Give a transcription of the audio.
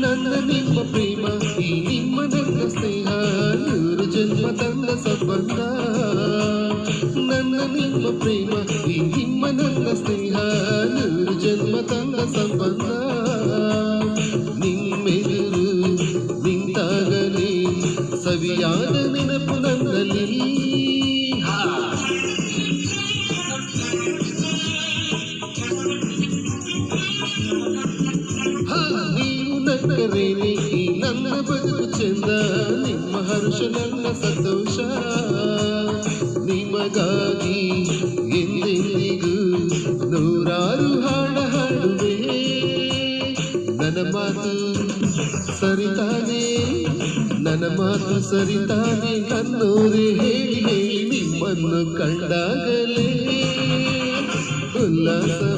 ನನ್ನ ನಿಮ್ಮ ಪ್ರೇಮ, ಈ ನಿಮ್ಮ ನನ್ನ ಸ್ನೇಹ, ನೂರು ಜನ್ಮ ತಂದ ಸಂಬಂಧ. ನನ್ನ ನಿಮ್ಮ ಪ್ರೇಮ, ಈ ನಿಮ್ಮ ನನ್ನ ಸ್ನೇಹ, ನೂರು ಜನ್ಮ ತಂದ ಸಂಬಂಧ. ನಿಮ್ಮೆದುರು ನಿಂತಾಗಲೇ, ಸವಿಯಾದ ನೆನಪು ಈ ನನ್ನ ಬದುಕು ಚೆಂದ. ನಿಮ್ಮ ಹರ್ಷ, ನನ್ನ ಸಂತೋಷ. ನಿಮಗಾಗಿ ಎಂದೆಂದಿಗೂ ನೂರಾರು ಹಾಡ ಹಾಡುವೆ. ನನ್ನ ಮಾತು ಸರಿತಾನೆ, ನನ್ನ ಮಾತು ಸರಿತಾನೆ. ನನ್ನೋರೇ ಹೇಳಿ ಹೇಳಿ ನಿಮ್ಮನ್ನು ಕಂಡಾಗಲೇ. ಉಲ್ಲಾಸ